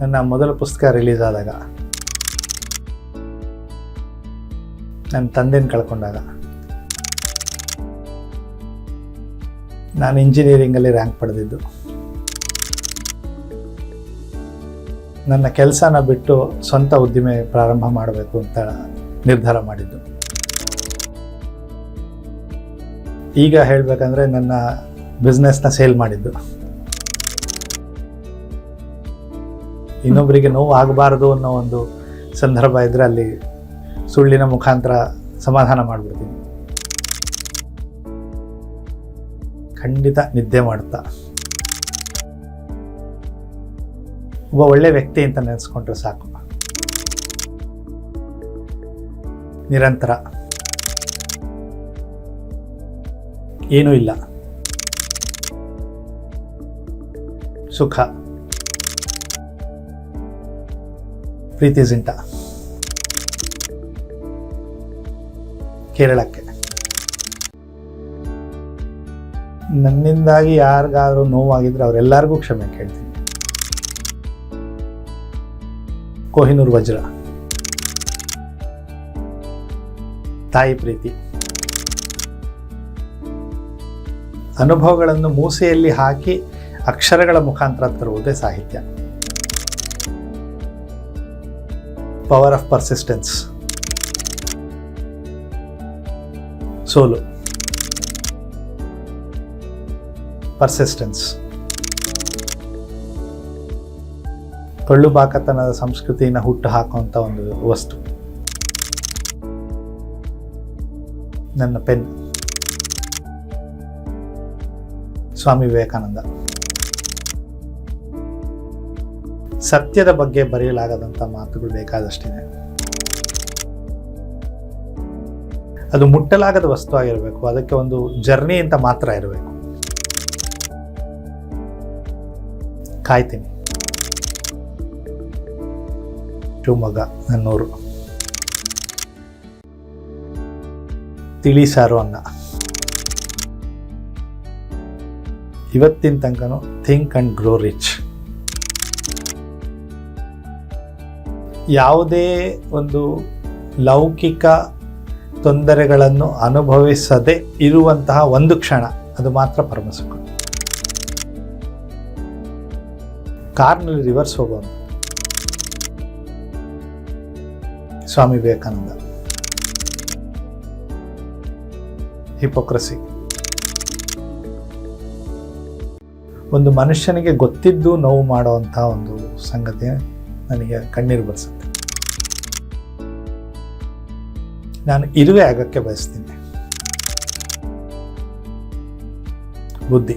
ನನ್ನ ಮೊದಲ ಪುಸ್ತಕ ರಿಲೀಸ್ ಆದಾಗ ನನ್ನ ತಂದೆನ ಕಳ್ಕೊಂಡಾಗ, ನಾನು ಇಂಜಿನಿಯರಿಂಗಲ್ಲಿ ರ್ಯಾಂಕ್ ಪಡೆದಿದ್ದು. ನನ್ನ ಕೆಲಸನ ಬಿಟ್ಟು ಸ್ವಂತ ಉದ್ದಿಮೆ ಪ್ರಾರಂಭ ಮಾಡಬೇಕು ಅಂತ ನಿರ್ಧಾರ ಮಾಡಿದ್ದು. ಈಗ ಹೇಳಬೇಕಂದ್ರೆ ನನ್ನ ಬಿಸ್ನೆಸ್ನ ಸೇಲ್ ಮಾಡಿದ್ದು. ಇನ್ನೊಬ್ಬರಿಗೆ ನೋವು ಆಗಬಾರ್ದು ಅನ್ನೋ ಒಂದು ಸಂದರ್ಭ ಇದ್ದರೆ ಅಲ್ಲಿ ಸುಳ್ಳಿನ ಮುಖಾಂತರ ಸಮಾಧಾನ ಮಾಡಿಬಿಡ್ತೀನಿ. ಖಂಡಿತ ನಿದ್ದೆ ಮಾಡ್ತಾ. ಒಬ್ಬ ಒಳ್ಳೆ ವ್ಯಕ್ತಿ ಅಂತ ನೆನೆಸ್ಕೊಂಡ್ರೆ ಸಾಕು. ನಿರಂತರ. ಏನೂ ಇಲ್ಲ. ಸುಖ. ಪ್ರೀತಿ ಜಿಂಟ ಕೇರಳಕ್ಕೆ. ನನ್ನಿಂದಾಗಿ ಯಾರಿಗಾದ್ರೂ ನೋವಾಗಿದ್ರೆ ಅವರೆಲ್ಲರಿಗೂ ಕ್ಷಮೆ ಕೇಳ್ತೀನಿ. ಕೊಹಿನೂರ್ ವಜ್ರ. ತಾಯಿ ಪ್ರೀತಿ. ಅನುಭವಗಳನ್ನು ಮೂಸೆಯಲ್ಲಿ ಹಾಕಿ ಅಕ್ಷರಗಳ ಮುಖಾಂತರ ತರುವುದೇ ಸಾಹಿತ್ಯ. ಪವರ್ ಆಫ್ ಪರ್ಸಿಸ್ಟೆನ್ಸ್ ಸೋಲು ಪರ್ಸಿಸ್ಟೆನ್ಸ್ ಕಳ್ಳು ಬಾಕತನದ ಸಂಸ್ಕೃತಿನ ಹುಟ್ಟು ಹಾಕುವಂಥ ಒಂದು ವಸ್ತು ನನ್ನ ಪೆನ್ ಸ್ವಾಮಿ ವಿವೇಕಾನಂದ ಸತ್ಯದ ಬಗ್ಗೆ ಬರೆಯಲಾಗದಂಥ ಮಾತುಗಳು ಬೇಕಾದಷ್ಟಿದೆ. ಅದು ಮುಟ್ಟಲಾಗದ ವಸ್ತು ಆಗಿರಬೇಕು, ಅದಕ್ಕೆ ಒಂದು ಜರ್ನಿ ಅಂತ ಮಾತ್ರ ಇರಬೇಕು. ಕಾಯ್ತೀನಿ. ಶಿವಮೊಗ್ಗ, ನನ್ನೂರು. ತಿಳಿಸಾರು ಅನ್ನ. ಇವತ್ತಿನ ತನಕನೂ ಥಿಂಕ್ ಅಂಡ್ ಗ್ರೋ ರಿಚ್. ಯಾವುದೇ ಒಂದು ಲೌಕಿಕ ತೊಂದರೆಗಳನ್ನು ಅನುಭವಿಸದೆ ಇರುವಂತಹ ಒಂದು ಕ್ಷಣ, ಅದು ಮಾತ್ರ ಪರಮಸುಖ. ಕಾರ್ನಲ್ಲಿ ರಿವರ್ಸ್ ಹೋಗೋದು. ಸ್ವಾಮಿ ವಿವೇಕಾನಂದ. ಹಿಪೋಕ್ರಸಿ. ಒಂದು ಮನುಷ್ಯನಿಗೆ ಗೊತ್ತಿದ್ದು ನೋವು ಮಾಡುವಂತಹ ಒಂದು ಸಂಗತಿ ನನಗೆ ಕಣ್ಣೀರು ಬರ್ಸುತ್ತೆ ನಾನು ಇರುವೆ ಆಗಕ್ಕೆ ಬಯಸ್ತೀನಿ. ಬುದ್ಧಿ.